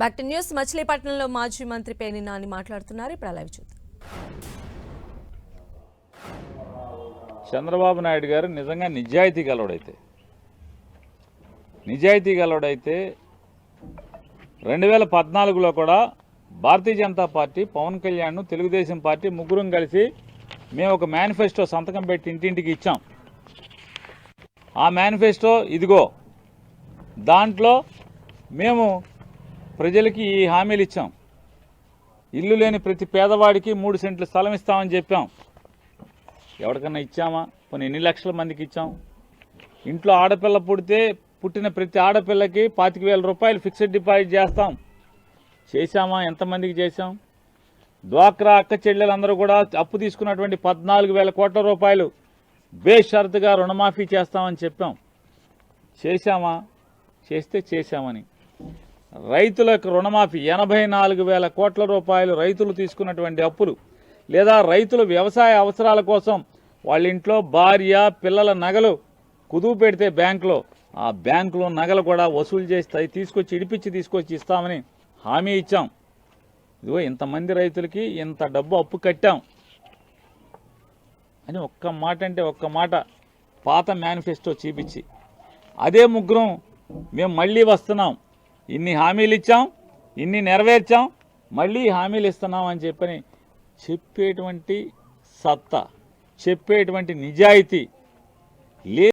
Back to news మచిలీపట్నంలో మాజీ మంత్రి పేని నాని మాట్లాడుతున్నారు. ఇప్పుడు అలా చూద్దాం. చంద్రబాబు నాయుడు గారు నిజంగా నిజాయితీ గలవడైతే నిజాయితీ గలవడైతే రెండు వేల పద్నాలుగులో కూడా భారతీయ జనతా పార్టీ పవన్ కళ్యాణ్ తెలుగుదేశం పార్టీ ముగ్గురం కలిసి మేము ఒక మేనిఫెస్టో సంతకం పెట్టి ఇంటింటికి ఇచ్చాం. ఆ మేనిఫెస్టో ఇదిగో దాంట్లో మేము ప్రజలకి ఈ హామీలు ఇచ్చాం. ఇల్లు లేని ప్రతి పేదవాడికి మూడు సెంట్లు స్థలం ఇస్తామని చెప్పాం. ఎవరికన్నా ఇచ్చామా? కొన్ని ఎన్ని లక్షల మందికి ఇచ్చాం? ఇంట్లో ఆడపిల్ల పుడితే పుట్టిన ప్రతి ఆడపిల్లకి పాతిక వేల రూపాయలు ఫిక్స్డ్ డిపాజిట్ చేస్తాం. చేశామా? ఎంతమందికి చేశాం? డ్వాక్రా అక్క చెల్లెలందరూ కూడా అప్పు తీసుకున్నటువంటి పద్నాలుగు వేల కోట్ల రూపాయలు బేషరతుగా రుణమాఫీ చేస్తామని చెప్పాం. చేశామా? చేస్తే చేశామని. రైతులకు రుణమాఫీ ఎనభై నాలుగు వేల కోట్ల రూపాయలు రైతులు తీసుకున్నటువంటి అప్పులు లేదా రైతులు వ్యవసాయ అవసరాల కోసం వాళ్ళ ఇంట్లో భార్య పిల్లల నగలు కుదువు పెడితే బ్యాంకులో ఆ బ్యాంకులో నగలు కూడా వసూలు చేసి తీసుకొచ్చి ఇడిపించి తీసుకొచ్చి ఇస్తామని హామీ ఇచ్చాం. ఇదిగో ఇంతమంది రైతులకి ఇంత డబ్బు అప్పు కట్టాం. అని ఒక్క మాట అంటే ఒక్క మాట పాత మేనిఫెస్టో చూపించి అదే ముగ్గురం మేము మళ్ళీ వస్తున్నాం. ఇన్ని హామీలు ఇచ్చాం ఇన్ని నెరవేర్చాం మళ్ళీ హామీలు ఇస్తున్నాం అని చెప్పని చెప్పేటువంటి సత్తా చెప్పేటువంటి నిజాయితీ లే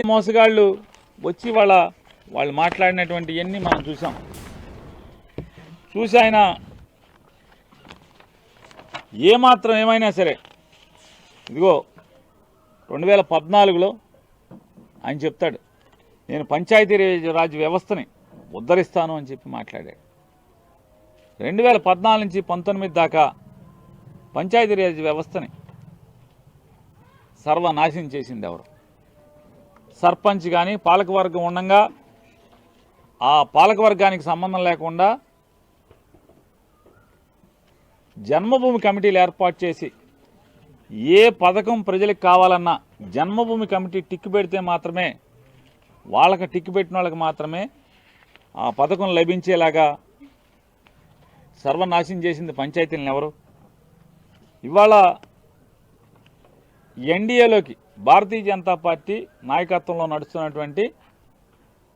మోసగాళ్ళు వచ్చి వాళ్ళ వాళ్ళు మాట్లాడినటువంటి ఇవన్నీ మనం చూసాం చూసి ఆయన ఏమాత్రం ఏమైనా సరే ఇదిగో రెండు వేల పద్నాలుగులో ఆయన చెప్తాడు నేను పంచాయతీ రాజ్ వ్యవస్థని ఉద్ధరిస్తాను అని చెప్పి మాట్లాడాడు. రెండు వేల పద్నాలుగు నుంచి పంతొమ్మిది దాకా పంచాయతీరాజ్ వ్యవస్థని సర్వనాశనం చేసింది ఎవరు? సర్పంచ్ కానీ పాలకవర్గం ఉండంగా ఆ పాలకవర్గానికి సంబంధం లేకుండా జన్మభూమి కమిటీలు ఏర్పాటు చేసి ఏ పథకం ప్రజలకు కావాలన్నా జన్మభూమి కమిటీ టిక్కు పెడితే మాత్రమే వాళ్ళకి టిక్కు పెట్టిన వాళ్ళకి మాత్రమే ఆ పథకం లభించేలాగా సర్వనాశనం చేసింది పంచాయతీలను ఎవరు? ఇవాళ ఎన్డీఏలోకి భారతీయ జనతా పార్టీ నాయకత్వంలో నడుస్తున్నటువంటి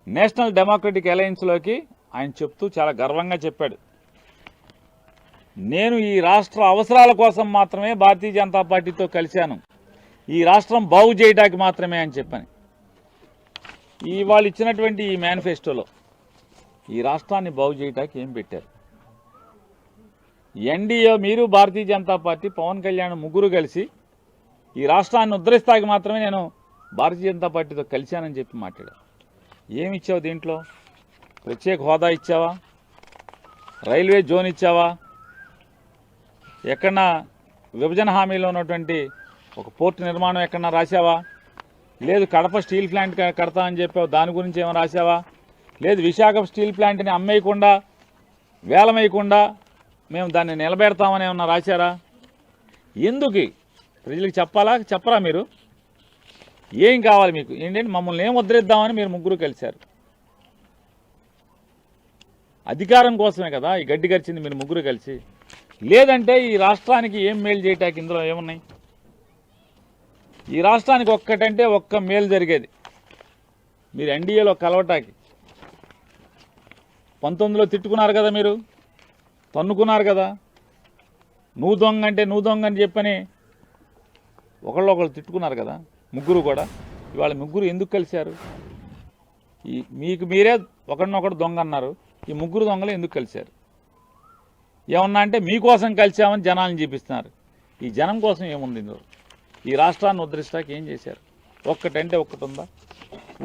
నేషనల్ డెమోక్రటిక్ అలయన్స్లోకి ఆయన చెప్తూ చాలా గర్వంగా చెప్పాడు. నేను ఈ రాష్ట్ర అవసరాల కోసం మాత్రమే భారతీయ జనతా పార్టీతో కలిశాను. ఈ రాష్ట్రం బాగు చేయడానికి మాత్రమే అని చెప్పని. ఈ వాళ్ళు ఇచ్చినటువంటి ఈ మేనిఫెస్టోలో ఈ రాష్ట్రాన్ని బాగు చేయడానికి ఏం పెట్టారు? ఎన్డీఏ మీరు భారతీయ జనతా పార్టీ పవన్ కళ్యాణ్ ముగ్గురు కలిసి ఈ రాష్ట్రాన్ని ఉద్ధరిస్తాకి మాత్రమే నేను భారతీయ జనతా పార్టీతో కలిశానని చెప్పి మాట్లాడారు. ఏమి ఇచ్చావు దీంట్లో? ప్రత్యేక హోదా ఇచ్చావా? రైల్వే జోన్ ఇచ్చావా? ఎక్కడన్నా విభజన హామీలో ఉన్నటువంటి ఒక పోర్టు నిర్మాణం ఎక్కడన్నా రాశావా? లేదు కడప స్టీల్ ప్లాంట్ కడతా అని చెప్పావు దాని గురించి ఏమైనా రాశావా? లేదు విశాఖ స్టీల్ ప్లాంట్ని అమ్మేయకుండా వేలమేయకుండా మేము దాన్ని నిలబెడతామని ఏమన్నా రాశారా? ఎందుకు? ప్రజలకు చెప్పాలా? చెప్పరా మీరు? ఏం కావాలి మీకు? ఏంటంటే మమ్మల్ని ఏం ముద్రిద్దామని మీరు ముగ్గురు కలిశారు. అధికారం కోసమే కదా ఈ గడ్డి గరిచింది మీరు ముగ్గురు కలిసి. లేదంటే ఈ రాష్ట్రానికి ఏం మేలు చేయటానికి ఇందులో ఏమున్నాయి? ఈ రాష్ట్రానికి ఒక్కటంటే ఒక్క మేలు జరిగేది. మీరు ఎన్డీఏలో కలవటానికి. పంతొమ్మిదిలో తిట్టుకున్నారు కదా మీరు? తన్నుకున్నారు కదా? నువ్వు దొంగ అంటే నువ్వు దొంగ అని చెప్పని ఒకళ్ళు ఒకళ్ళు తిట్టుకున్నారు కదా? ముగ్గురు కూడా. ఇవాళ ముగ్గురు ఎందుకు కలిశారు? ఈ మీకు మీరే ఒకడినొకడు దొంగ అన్నారు. ఈ ముగ్గురు దొంగలు ఎందుకు కలిశారు? ఏమన్నా అంటే మీకోసం కలిసామని జనాలను చూపిస్తున్నారు. ఈ జనం కోసం ఏముంది ఇందులో ఈ రాష్ట్రాన్ని ఉద్ధరిస్తాక ఏం చేశారు? ఒక్కటంటే ఒక్కటి ఉందా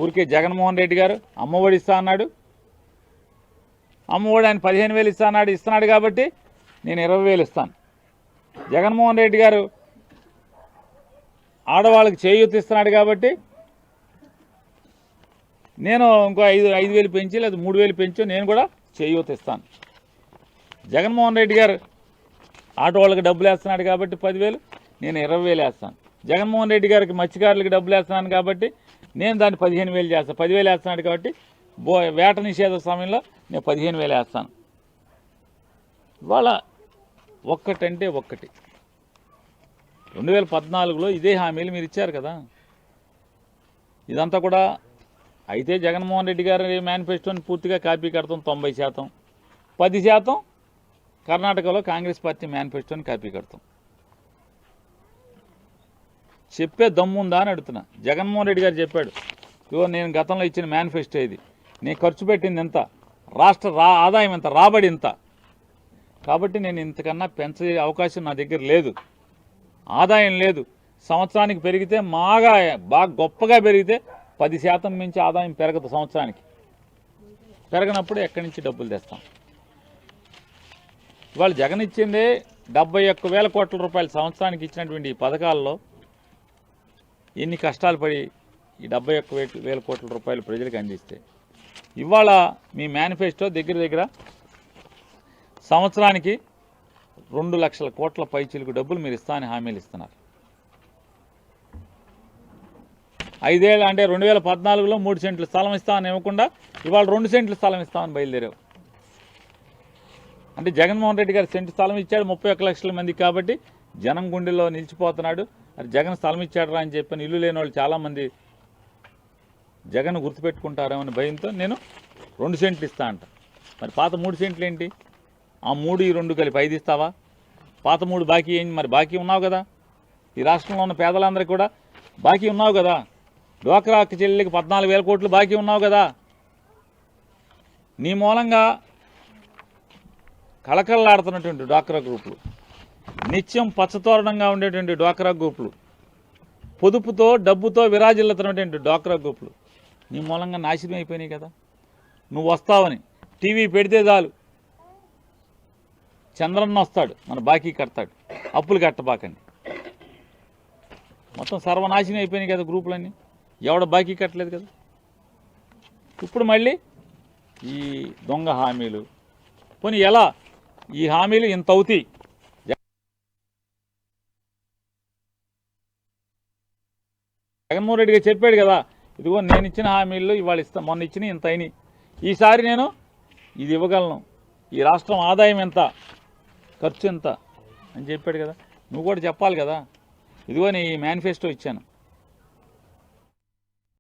ఊరికే జగన్మోహన్ రెడ్డి గారు అమ్మఒడి ఇస్తా అన్నాడు. అమ్మఒడి ఆయన పదిహేను వేలు ఇస్తా అన్నాడు ఇస్తున్నాడు కాబట్టి నేను ఇరవై వేలు ఇస్తాను. జగన్మోహన్ రెడ్డి గారు ఆడవాళ్ళకి చేయూత ఇస్తున్నాడు కాబట్టి నేను ఇంకో ఐదు ఐదు వేలు పెంచి లేదా మూడు వేలు పెంచు నేను కూడా చేయూత ఇస్తాను. జగన్మోహన్ రెడ్డి గారు ఆటో వాళ్ళకి డబ్బులు వేస్తున్నాడు కాబట్టి పదివేలు నేను ఇరవై వేలు వేస్తాను. జగన్మోహన్ రెడ్డి గారికి మత్స్యకారులకి డబ్బులు వేస్తున్నాను కాబట్టి నేను దాన్ని పదిహేను వేలు చేస్తాను పదివేలు వేస్తున్నాడు కాబట్టి బో వేట నిషేధ సమయంలో నేను పదిహేను వేలు వేస్తాను. ఇవాళ ఒక్కటంటే ఒక్కటి. రెండు వేల పద్నాలుగులో ఇదే హామీలు మీరు ఇచ్చారు కదా. ఇదంతా కూడా అయితే జగన్మోహన్ రెడ్డి గారి మేనిఫెస్టోని పూర్తిగా కాపీ కడతాం తొంభై శాతం. పది శాతం కర్ణాటకలో కాంగ్రెస్ పార్టీ మేనిఫెస్టోని కాపీ కడతాం. చెప్పే దమ్ముందా అని అడుగుతున్నా. జగన్మోహన్ రెడ్డి గారు చెప్పాడు ఇగో నేను గతంలో ఇచ్చిన మేనిఫెస్టో ఇది. నేను ఖర్చు పెట్టింది ఎంత? రాష్ట్ర రా ఆదాయం ఎంత? రాబడి ఎంత? కాబట్టి నేను ఇంతకన్నా పెంచే అవకాశం నా దగ్గర లేదు. ఆదాయం లేదు. సంవత్సరానికి పెరిగితే మాగా బాగా గొప్పగా పెరిగితే పది శాతం మించి ఆదాయం పెరగదు సంవత్సరానికి. పెరగనప్పుడు ఎక్కడి నుంచి డబ్బులు తెస్తాం? ఇవాళ జగన్ ఇచ్చిందే డెబ్బై ఒక్క వేల కోట్ల రూపాయలు సంవత్సరానికి ఇచ్చినటువంటి ఈ పథకాల్లో ఎన్ని కష్టాలు పడి ఈ డెబ్బై ఒక్క వేల కోట్ల రూపాయలు ప్రజలకు అందిస్తే. ఇవాళ మీ మేనిఫెస్టో దగ్గర దగ్గర సంవత్సరానికి రెండు లక్షల కోట్ల పైచీలకు డబ్బులు మీరు ఇస్తా అని హామీలు ఇస్తున్నారు. ఐదేళ్ళు అంటే రెండు వేల పద్నాలుగులో మూడు సెంట్లు స్థలం ఇస్తామని ఇవ్వకుండా ఇవాళ రెండు సెంట్లు స్థలం ఇస్తామని బయలుదేరావు. అంటే జగన్మోహన్ రెడ్డి గారు సెంటు స్థలం ఇచ్చాడు ముప్పై ఒక్క లక్షల మంది కాబట్టి జనం గుండెల్లో నిలిచిపోతున్నాడు. మరి జగన్ స్థలం ఇచ్చాడరా అని చెప్పని ఇల్లు లేని వాళ్ళు చాలామంది జగన్ గుర్తుపెట్టుకుంటారేమని భయంతో నేను రెండు సెంట్లు ఇస్తా అంట. మరి పాత మూడు సెంట్లు ఏంటి? ఆ మూడు ఈ రెండు కలిపి ఐదు ఇస్తావా? పాత మూడు బాకీ ఏంటి మరి బాకీ ఉన్నావు కదా. ఈ రాష్ట్రంలో ఉన్న పేదలందరికీ కూడా బాకీ ఉన్నావు కదా. డోక్రా చెల్లికి పద్నాలుగు వేల కోట్లు బాకీ ఉన్నావు కదా. నీ మూలంగా కళకళలాడుతున్నటువంటి డ్వాక్రా గ్రూపులు. నిత్యం పచ్చతోరణంగా ఉండేటువంటి డ్వాక్రా గ్రూపులు. పొదుపుతో డబ్బుతో విరాజిల్లుతున్నటువంటి డ్వాక్రా గ్రూపులు. నీ మూలంగా నాశనం అయిపోయినాయి కదా. నువ్వు వస్తావని. టీవీ పెడితే చాలు. చంద్రన్న వస్తాడు. మన బాకీ కడతాడు. అప్పులు కట్టబాకండి. మొత్తం సర్వనాశనం అయిపోయినాయి కదా గ్రూపులన్నీ. ఎవడ బాకీ కట్టలేదు కదా. ఇప్పుడు మళ్ళీ ఈ దొంగ హామీలు. పోనీ ఎలా? ఈ హామీలు ఇంత అవుతాయి. జగన్మోహన్ రెడ్డి గారు చెప్పాడు కదా ఇదిగో నేను ఇచ్చిన హామీల్లో ఇవాళ ఇస్తా మొన్న ఇచ్చిన ఇంత అయినాయి. ఈసారి నేను ఇది ఇవ్వగలను. ఈ రాష్ట్రం ఆదాయం ఎంత ఖర్చు ఎంత అని చెప్పాడు కదా. నువ్వు కూడా చెప్పాలి కదా. ఇదిగో నీ మేనిఫెస్టో ఇచ్చాను.